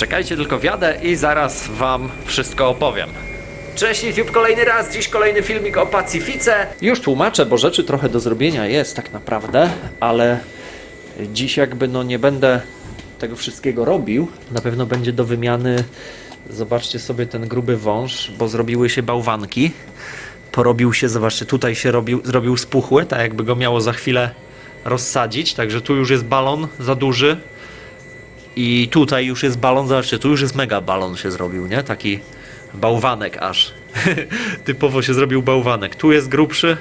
Czekajcie tylko wiadę i zaraz wam wszystko opowiem. Cześć YouTube, kolejny raz, dziś kolejny filmik o Pacyfice. Już tłumaczę, bo rzeczy trochę do zrobienia jest tak naprawdę, ale dziś jakby no nie będę tego wszystkiego robił. Na pewno będzie do wymiany, zobaczcie sobie ten gruby wąż, bo zrobiły się bałwanki. Porobił się, zobaczcie, tutaj się robił, zrobił spuchły, tak jakby go miało za chwilę rozsadzić, także tu już jest balon za duży. I tutaj już jest balon, zobaczcie, tu już jest mega balon się zrobił, nie? Taki bałwanek aż. Typowo się zrobił bałwanek. Tu jest grubszy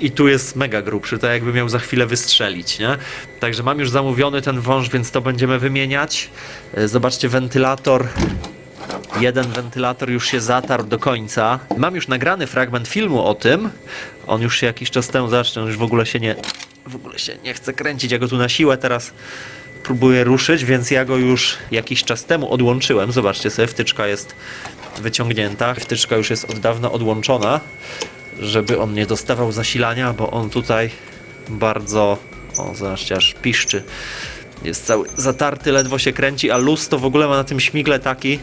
i tu jest mega grubszy, tak jakby miał za chwilę wystrzelić, nie? Także mam już zamówiony ten wąż, więc to będziemy wymieniać. E, Zobaczcie, wentylator. Jeden wentylator już się zatarł do końca. Mam już nagrany fragment filmu o tym. On już się jakiś czas temu, zobaczcie, on już w ogóle się nie, w ogóle się nie chce kręcić. Ja go tu na siłę teraz próbuję ruszyć, więc ja go już jakiś czas temu odłączyłem. Zobaczcie sobie, wtyczka jest wyciągnięta. Wtyczka już jest od dawna odłączona, żeby on nie dostawał zasilania, bo on tutaj bardzo, o zobaczcie, aż piszczy. Jest cały zatarty, ledwo się kręci, a luz to w ogóle ma na tym śmigle taki,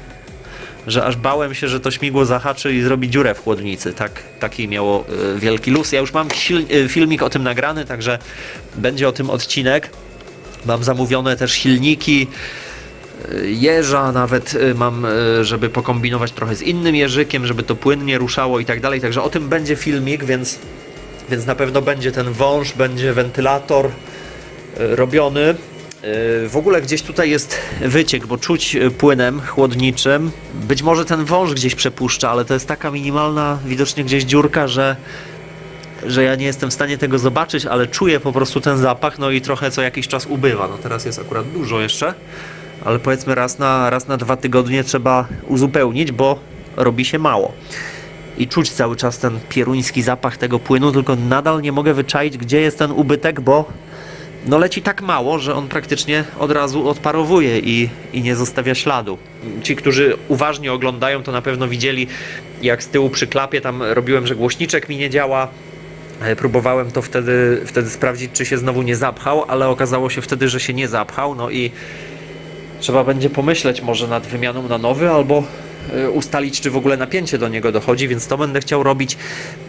że aż bałem się, że to śmigło zahaczy i zrobi dziurę w chłodnicy. Tak, taki miało y, wielki luz. Ja już mam y, filmik o tym nagrany, także będzie o tym odcinek. Mam zamówione też silniki, y, jeża nawet y, mam, y, żeby pokombinować trochę z innym jeżykiem, żeby to płynnie ruszało i tak dalej. Także o tym będzie filmik, więc, więc na pewno będzie ten wąż, będzie wentylator robiony. W ogóle gdzieś tutaj jest wyciek, bo czuć płynem chłodniczym. Być może ten wąż gdzieś przepuszcza, ale to jest taka minimalna, widocznie gdzieś dziurka, że że ja nie jestem w stanie tego zobaczyć, ale czuję po prostu ten zapach, no i trochę co jakiś czas ubywa. No teraz jest akurat dużo jeszcze, ale powiedzmy raz na, raz na dwa tygodnie trzeba uzupełnić, bo robi się mało. I czuć cały czas ten pieruński zapach tego płynu, tylko nadal nie mogę wyczaić, gdzie jest ten ubytek, bo no leci tak mało, że on praktycznie od razu odparowuje i, i nie zostawia śladu. Ci, którzy uważnie oglądają, to na pewno widzieli, jak z tyłu przy klapie tam robiłem, że głośniczek mi nie działa. E, Próbowałem to wtedy, wtedy sprawdzić, czy się znowu nie zapchał, ale okazało się wtedy, że się nie zapchał. No i trzeba będzie pomyśleć może nad wymianą na nowy, albo e, ustalić, czy w ogóle napięcie do niego dochodzi, więc to będę chciał robić.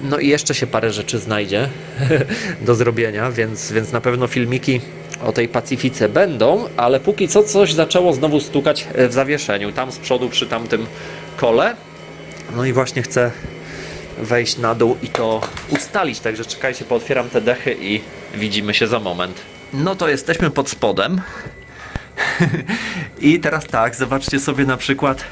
No i jeszcze się parę rzeczy znajdzie do zrobienia, więc, więc na pewno filmiki o tej Pacyfice będą, ale póki co coś zaczęło znowu stukać e, w zawieszeniu, tam z przodu przy tamtym kole. No i właśnie chcę wejść na dół i to ustalić. Także czekajcie, pootwieram te dechy i widzimy się za moment. No to jesteśmy pod spodem. I teraz tak, zobaczcie sobie na przykład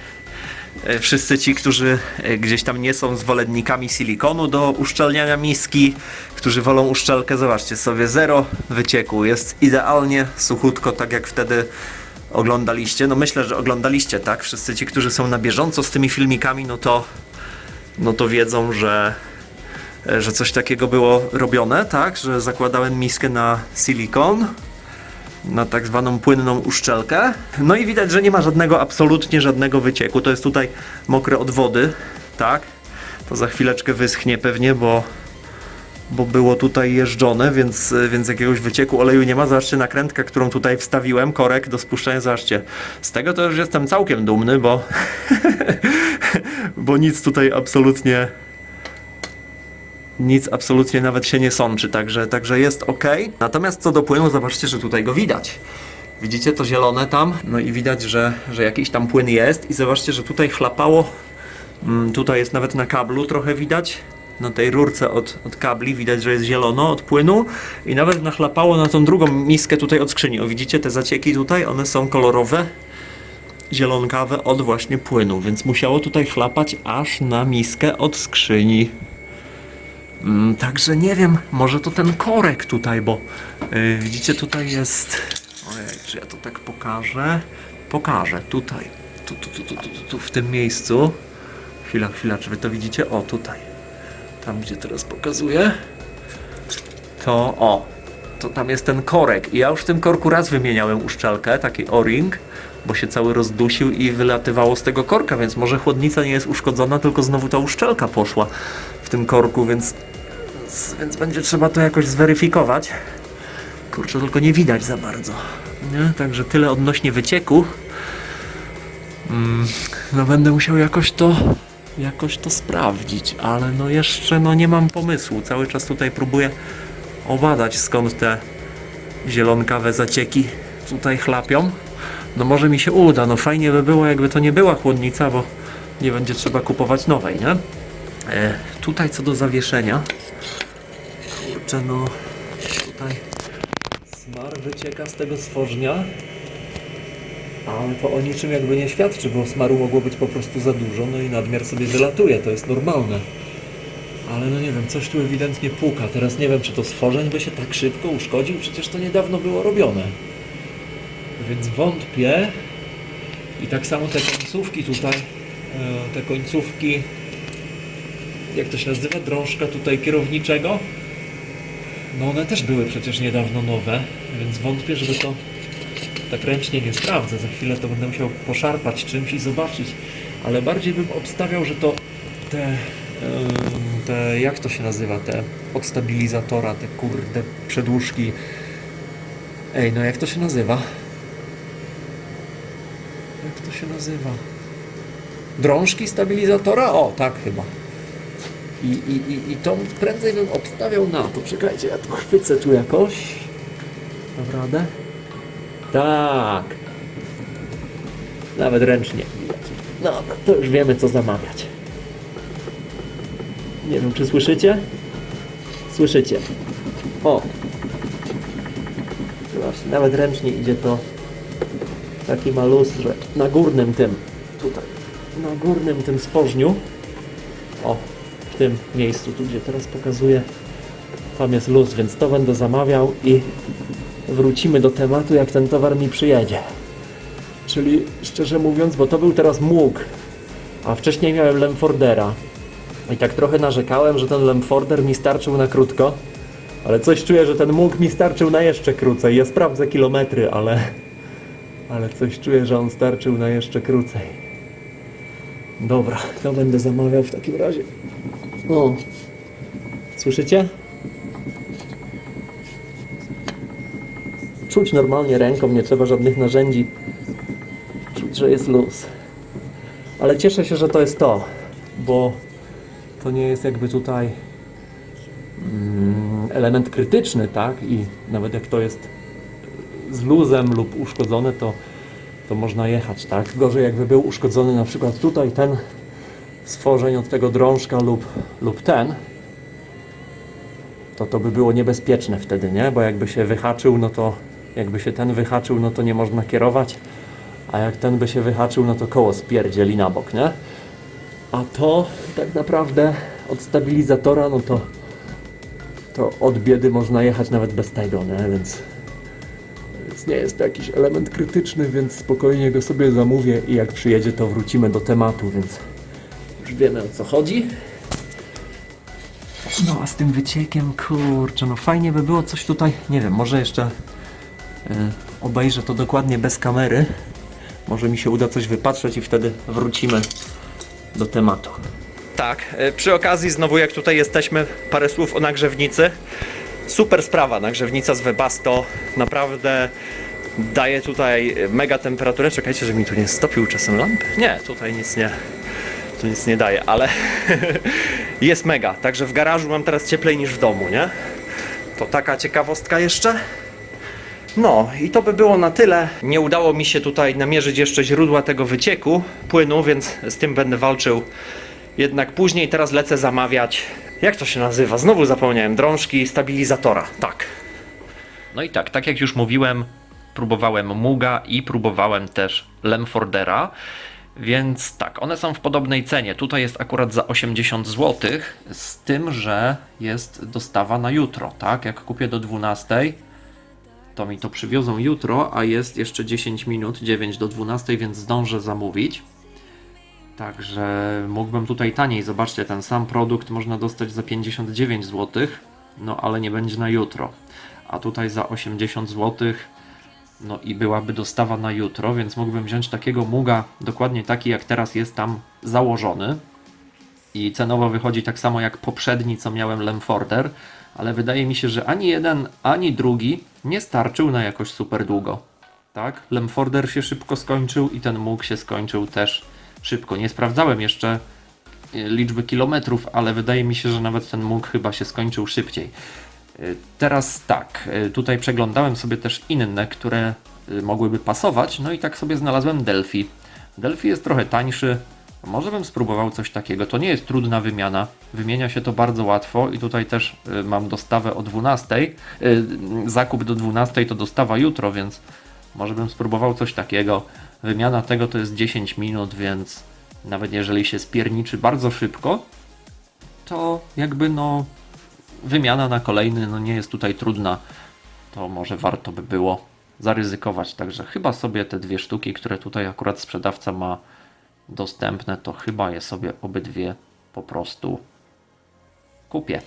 e, wszyscy ci, którzy e, gdzieś tam nie są zwolennikami silikonu do uszczelniania miski, którzy wolą uszczelkę, zobaczcie sobie, zero wycieku, jest idealnie suchutko, tak jak wtedy oglądaliście. No myślę, że oglądaliście, tak? Wszyscy ci, którzy są na bieżąco z tymi filmikami, no to no to wiedzą, że, że coś takiego było robione, tak? Że zakładałem miskę na silikon, na tak zwaną płynną uszczelkę. No i widać, że nie ma żadnego, absolutnie żadnego wycieku. To jest tutaj mokre od wody, tak? To za chwileczkę wyschnie pewnie, bo, bo było tutaj jeżdżone, więc, więc jakiegoś wycieku oleju nie ma. Zobaczcie nakrętkę, którą tutaj wstawiłem, korek do spuszczenia, zobaczcie. Z tego to już jestem całkiem dumny, bo bo nic tutaj absolutnie nic absolutnie nawet się nie sączy, także, także jest ok. Natomiast co do płynu, zobaczcie, że tutaj go widać. Widzicie to zielone tam? No i widać, że, że jakiś tam płyn jest i zobaczcie, że tutaj chlapało, mm, tutaj jest nawet na kablu trochę widać, na tej rurce od, od kabli widać, że jest zielono od płynu i nawet nachlapało na tą drugą miskę tutaj od skrzyni. O widzicie te zacieki tutaj? One są kolorowe, zielonkawe od właśnie płynu, więc musiało tutaj chlapać aż na miskę od skrzyni. Mm, także nie wiem, może to ten korek tutaj, bo yy, widzicie tutaj jest. Ojej, czy ja to tak pokażę? Pokażę tutaj. Tu, tu, tu, tu, tu, tu, w tym miejscu. Chwila, chwila, czy wy to widzicie? O, tutaj. Tam, gdzie teraz pokazuję. To o, to tam jest ten korek. I ja już w tym korku raz wymieniałem uszczelkę, taki o-ring, bo się cały rozdusił i wylatywało z tego korka, więc może chłodnica nie jest uszkodzona, tylko znowu ta uszczelka poszła w tym korku, więc, więc będzie trzeba to jakoś zweryfikować. Kurczę, tylko nie widać za bardzo. Nie? Także tyle odnośnie wycieku. Mm, no będę musiał jakoś to jakoś to sprawdzić, ale no jeszcze no nie mam pomysłu. Cały czas tutaj próbuję obadać skąd te zielonkawe zacieki tutaj chlapią. No może mi się uda, no fajnie by było jakby to nie była chłodnica, bo nie będzie trzeba kupować nowej, nie? E, tutaj co do zawieszenia. Kurczę no, tutaj smar wycieka z tego stworznia. Ale to o niczym jakby nie świadczy, bo smaru mogło być po prostu za dużo, no i nadmiar sobie wylatuje, to jest normalne. Ale no nie wiem, coś tu ewidentnie puka. Teraz nie wiem, czy to stworzeń by się tak szybko uszkodził, przecież to niedawno było robione. Więc wątpię. I tak samo te końcówki tutaj, e, te końcówki, jak to się nazywa, drążka tutaj kierowniczego, no one też były przecież niedawno nowe, więc wątpię, żeby to tak ręcznie nie sprawdzę. Za chwilę to będę musiał poszarpać czymś i zobaczyć. Ale bardziej bym obstawiał, że to te, te jak to się nazywa, te od stabilizatora, te kurde przedłużki. Ej, no jak to się nazywa? Jak to się nazywa? Drążki stabilizatora? O, tak chyba. I, i, i, I to prędzej bym obstawiał na to. Czekajcie, ja to chwycę tu jakoś. Dam radę? Tak. Nawet ręcznie. Dobra, to już wiemy co zamawiać. Nie wiem, czy słyszycie? Słyszycie. O. Właśnie, nawet ręcznie idzie to. Taki ma że na górnym tym, tutaj, na górnym tym spożniu, o, w tym miejscu, tu gdzie teraz pokazuję, tam jest luz, więc to będę zamawiał i wrócimy do tematu, jak ten towar mi przyjedzie. Czyli szczerze mówiąc, bo to był teraz Moog, a wcześniej miałem Lemfordera. I tak trochę narzekałem, że ten Lemforder mi starczył na krótko, ale coś czuję, że ten Moog mi starczył na jeszcze krócej. Ja sprawdzę kilometry, ale, ale coś czuję, że on starczył na jeszcze krócej. Dobra, to będę zamawiał w takim razie. O, słyszycie? Czuć normalnie ręką, nie trzeba żadnych narzędzi. Czuć, że jest luz. Ale cieszę się, że to jest to, bo to nie jest jakby tutaj mm, element krytyczny, tak? I nawet jak to jest z luzem lub uszkodzone, to, to można jechać, tak? Gorzej jakby był uszkodzony na przykład tutaj ten stworzeń od tego drążka lub, lub ten, to to by było niebezpieczne wtedy, nie? Bo jakby się wyhaczył, no to jakby się ten wyhaczył, no to nie można kierować, a jak ten by się wyhaczył, no to koło spierdzieli na bok, nie? A to tak naprawdę od stabilizatora, no to to od biedy można jechać nawet bez tego, nie? Więc, więc nie jest to jakiś element krytyczny, więc spokojnie go sobie zamówię i jak przyjedzie, to wrócimy do tematu, więc już wiemy o co chodzi. No a z tym wyciekiem, kurczę, no fajnie by było coś tutaj, nie wiem, może jeszcze obejrzę to dokładnie bez kamery. Może mi się uda coś wypatrzeć i wtedy wrócimy do tematu. Tak, y, przy okazji znowu jak tutaj jesteśmy, parę słów o nagrzewnicy. Super sprawa, nagrzewnica z Webasto, naprawdę daje tutaj mega temperaturę. Czekajcie, że mi tu nie stopił czasem lampy. Nie, tutaj nic nie, tu nic nie daje, ale jest mega. Także w garażu mam teraz cieplej niż w domu, nie? To taka ciekawostka jeszcze. No i to by było na tyle. Nie udało mi się tutaj namierzyć jeszcze źródła tego wycieku płynu, więc z tym będę walczył jednak później. Teraz lecę zamawiać. Jak to się nazywa? Znowu zapomniałem. Drążki stabilizatora. Tak. No i tak, tak jak już mówiłem, próbowałem Muga i próbowałem też Lemfordera. Więc tak, one są w podobnej cenie. Tutaj jest akurat za 80 zł, z tym, że jest dostawa na jutro, tak? Jak kupię do 12, to mi to przywiozą jutro, a jest jeszcze 10 minut, 9 do 12, więc zdążę zamówić. Także mógłbym tutaj taniej. Zobaczcie, ten sam produkt można dostać za 59 zł, no ale nie będzie na jutro. A tutaj za 80 zł, no i byłaby dostawa na jutro, więc mógłbym wziąć takiego muga, dokładnie taki jak teraz jest tam założony. I cenowo wychodzi tak samo jak poprzedni, co miałem Lemforder, ale wydaje mi się, że ani jeden, ani drugi nie starczył na jakoś super długo. Tak, Lemforder się szybko skończył i ten mógł się skończył też szybko. Nie sprawdzałem jeszcze y, liczby kilometrów, ale wydaje mi się, że nawet ten mógł chyba się skończył szybciej. Y, Teraz tak, y, tutaj przeglądałem sobie też inne, które mogłyby pasować, no i tak sobie znalazłem Delphi. Delphi jest trochę tańszy, może bym spróbował coś takiego. To nie jest trudna wymiana, wymienia się to bardzo łatwo i tutaj też y, mam dostawę o 12, y, zakup do 12 to dostawa jutro, więc może bym spróbował coś takiego. Wymiana tego to jest 10 minut, więc nawet jeżeli się spierniczy bardzo szybko, to jakby no wymiana na kolejny no nie jest tutaj trudna, to może warto by było zaryzykować. Także chyba sobie te dwie sztuki, które tutaj akurat sprzedawca ma dostępne, to chyba je sobie obydwie po prostu kupię.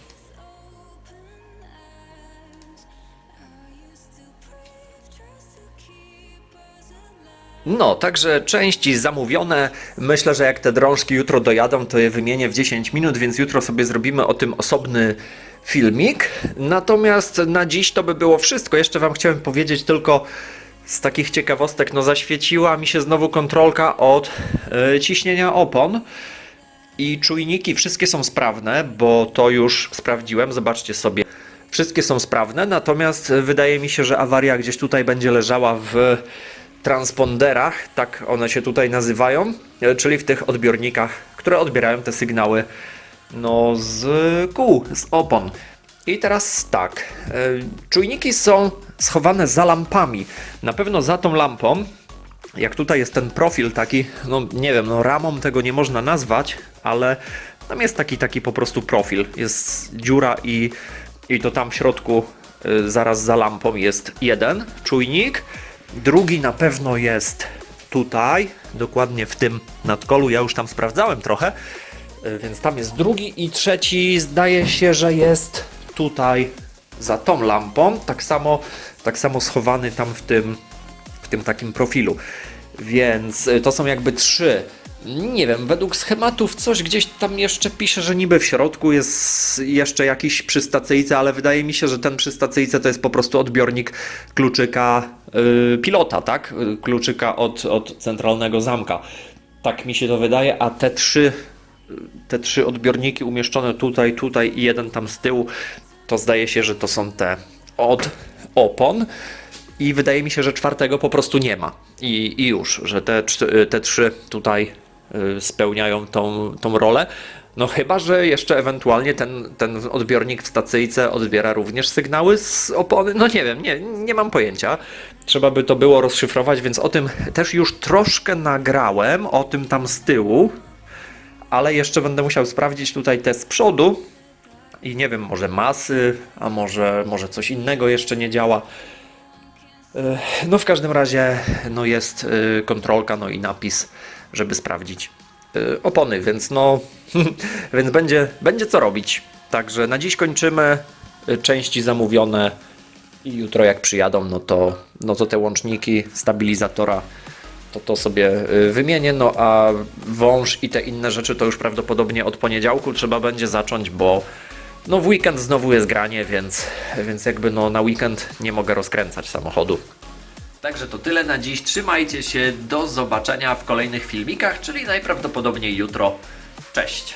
No, także części zamówione. Myślę, że jak te drążki jutro dojadą, to je wymienię w 10 minut, więc jutro sobie zrobimy o tym osobny filmik. Natomiast na dziś to by było wszystko. Jeszcze Wam chciałem powiedzieć tylko z takich ciekawostek, no zaświeciła mi się znowu kontrolka od e, ciśnienia opon. I czujniki wszystkie są sprawne, bo to już sprawdziłem. Zobaczcie sobie. Wszystkie są sprawne, natomiast wydaje mi się, że awaria gdzieś tutaj będzie leżała w transponderach, tak one się tutaj nazywają, e, czyli w tych odbiornikach, które odbierają te sygnały no z kół, z opon. I teraz tak, e, czujniki są schowane za lampami. Na pewno za tą lampą jak tutaj jest ten profil taki, no nie wiem, no ramą tego nie można nazwać, ale tam jest taki taki po prostu profil. Jest dziura i, i to tam w środku y, zaraz za lampą jest jeden czujnik. Drugi na pewno jest tutaj, dokładnie w tym nadkolu. Ja już tam sprawdzałem trochę, y, więc tam jest drugi i trzeci zdaje się, że jest tutaj za tą lampą. Tak samo, tak samo schowany tam w tym w tym takim profilu. Więc y, to są jakby trzy. Nie wiem, według schematów coś gdzieś tam jeszcze pisze, że niby w środku jest jeszcze jakiś przy stacyjce, ale wydaje mi się, że ten przy stacyjce to jest po prostu odbiornik kluczyka y, pilota, tak? Y, Kluczyka od, od centralnego zamka. Tak mi się to wydaje, a te trzy te trzy odbiorniki umieszczone tutaj, tutaj i jeden tam z tyłu, to zdaje się, że to są te od opon. I wydaje mi się, że czwartego po prostu nie ma. I, i już, że te, te trzy tutaj y, spełniają tą, tą rolę. No chyba, że jeszcze ewentualnie ten, ten odbiornik w stacyjce odbiera również sygnały z opony. No nie wiem, nie, nie mam pojęcia. Trzeba by to było rozszyfrować, więc o tym też już troszkę nagrałem, o tym tam z tyłu, ale jeszcze będę musiał sprawdzić tutaj te z przodu i nie wiem, może masy, a może, może coś innego jeszcze nie działa. E, No w każdym razie no jest e, kontrolka, no i napis, żeby sprawdzić e, opony, więc no więc będzie, będzie co robić. Także na dziś kończymy. Części zamówione i jutro jak przyjadą, no to, no to te łączniki stabilizatora to to sobie wymienię, no a wąż i te inne rzeczy to już prawdopodobnie od poniedziałku trzeba będzie zacząć, bo no w weekend znowu jest granie, więc, więc jakby no na weekend nie mogę rozkręcać samochodu. Także to tyle na dziś. Trzymajcie się. Do zobaczenia w kolejnych filmikach, czyli najprawdopodobniej jutro. Cześć.